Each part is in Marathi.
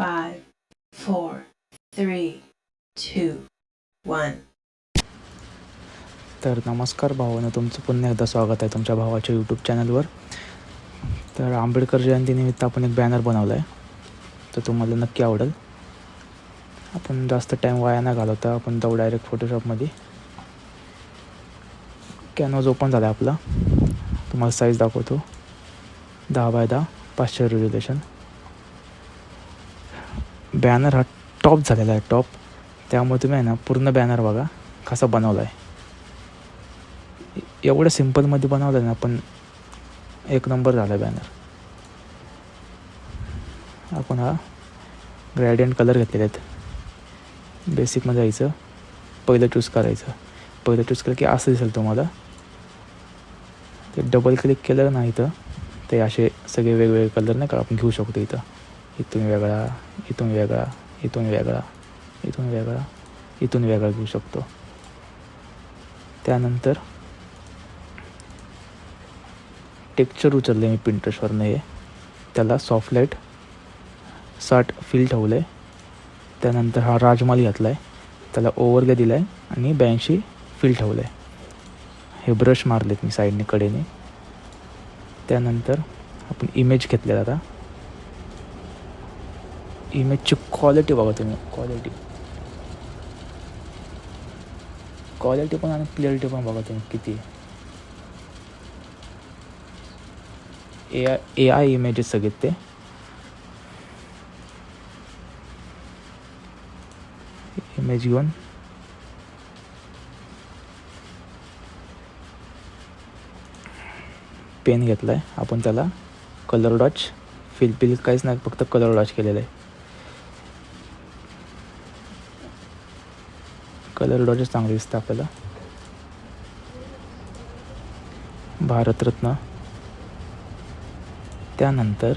five, four, three, two, one. तर नमस्कार भावानं तुमचं पुन्हा एकदा स्वागत आहे तुमच्या भावाच्या यूट्यूब चॅनलवर तर आंबेडकर जयंतीनिमित्त आपण एक बॅनर बनवला आहे तर तुम्हाला नक्की आवडेल. आपण जास्त टाईम वाया न घालवता आपण जाऊ डायरेक्ट फोटोशॉपमध्ये कॅनव्हाज ओपन झाला आहे आपला. तुम्हाला साईज दाखवतो. दहा बाय दहा पाचशे रेझोल्युशन बॅनर हा टॉप झालेला आहे टॉप त्यामुळे तुम्ही आहे ना पूर्ण बॅनर बघा कसा बनवला आहे एवढं सिम्पलमध्ये बनवलं ना पण एक नंबर झाला आहे बॅनर आपण हा ग्रॅडियंट कलर घेतलेले आहेत. बेसिकमध्ये जायचं पहिलं चूज करायचं. पहिलं चूज केलं की असं दिसेल तुम्हाला. ते डबल क्लिक केलं नाही इथं ते असे सगळे वेगवेगळे कलर नाही का आपण घेऊ शकतो इथं. इथून वेगळा इथून वेगळा इथून वेगळा इथून वेगळा इथून वेगळा घेऊ शकतो. त्यानंतर टेक्चर उचललं आहे मी पिंटरेस्टवरनं हे. त्याला सॉफ्ट लाइट साठ फील ठेवलं आहे त्यानंतर हा राजमाल घातला आहे त्याला ओव्हरले दिला आहे आणि ब्याऐंशी फील ठेवलं आहे हे ब्रश मारलेत मी साईडने कडेने. त्यानंतर आपण इमेज घेतलेला आता. इमेजची क्वालिटी बघा तुम्ही. क्वालिटी क्वालिटी पण आणि क्लिअरिटी पण बघा तुम्ही किती. आहे A I A I images सगळे ते. इमेज घेऊन. पेन घेतला आहे आपण त्याला कलर डॉच फिलफिल काहीच नाही फक्त कलर डॉच केलेलं आहे. कलर डॉजेस चांगले दिसतं आपल्याला. भारतरत्न. त्यानंतर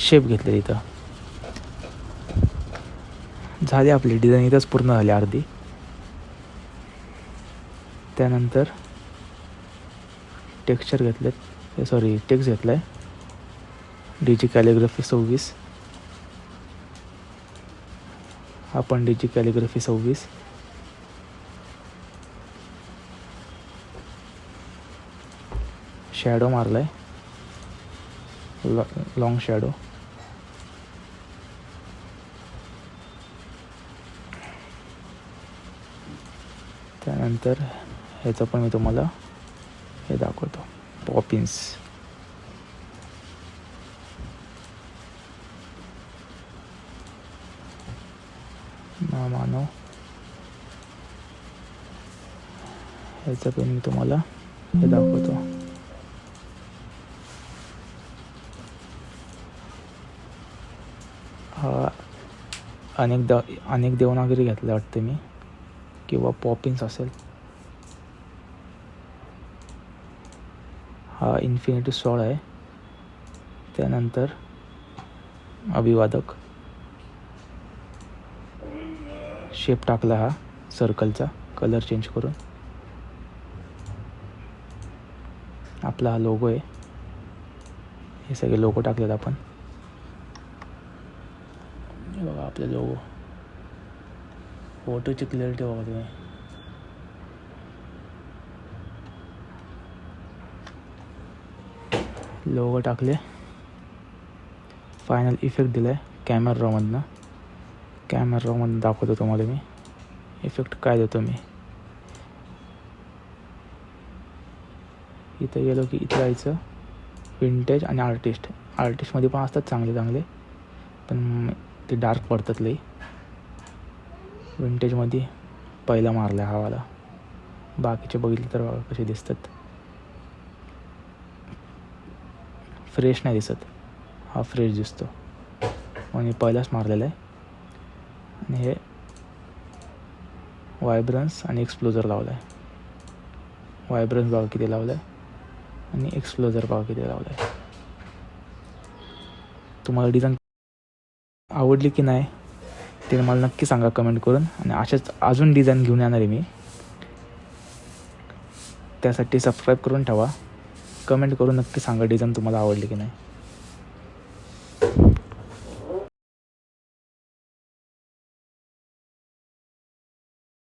शेप घेतलेली इथं. झाली आपली डिझाईन इथंच पूर्ण झाली अर्धी. त्यानंतर टेक्स्चर घेतलेत. सॉरी टेक्स्ट घेतला आहे डी जी कॅलिग्राफी सव्वीस. आपण डी जी कॅलिग्राफी सव्वीस. शॅडो मारला आहे लॉंग शॅडो त्यानंतर ह्याचं पण मी तुम्हाला हे दाखवतो. पॉपिन्स मानव ह्याचं पण मी तुम्हाला हे दाखवतो. हा अनेकदा अनेक देवनागरी घेतलं वाटतं मी. किंवा पॉपिन्स असेल. हा इन्फिनिटी सॉळ आहे. त्यानंतर अभिवादक. शेप टाकला हा सर्कलचा कलर चेंज करून. आपला हा लोगो आहे. हे सगळे लोगो टाकलेत आपण हे बघा आपले लोगो फोटोची क्लिअरिटी बघा तुम्ही? लोगो टाकले. फायनल इफेक्ट दिला आहे कॅमेरा रॉमधनं कॅमेरा रॉमधनं दाखवतो तुम्हाला मी. इफेक्ट काय देतो मी? इथं गेलो की इथं जायचं. विंटेज आणि आर्टिस्ट आर्टिस्टमध्ये पण असतात चांगले चांगले पण ते डार्क पडतात लई. विंटेजमध्ये पहिला मारला आहे वाला. बाकीचे बघितले तर बघा कसे दिसतात. फ्रेश नाही दिसत. हा फ्रेश दिसतो. आणि पहिलाच मारलेला आहे. आणि हे वायब्रन्स आणि एक्सप्लोजर लावला आहे वायब्रन्स बघा किती लावला आहे आणि एक्सप्लोजर बघा किती लावला आहे तुम्हाला डिझाईन आवडली की नाही ते मला नक्की सांगा कमेंट करून. आणि अशाच अजून डिझाईन घेऊन येणार आहे मी. त्यासाठी सबस्क्राईब करून ठेवा. कमेंट करून नक्की सांगा डिझाईन तुम्हाला आवडली की नाही.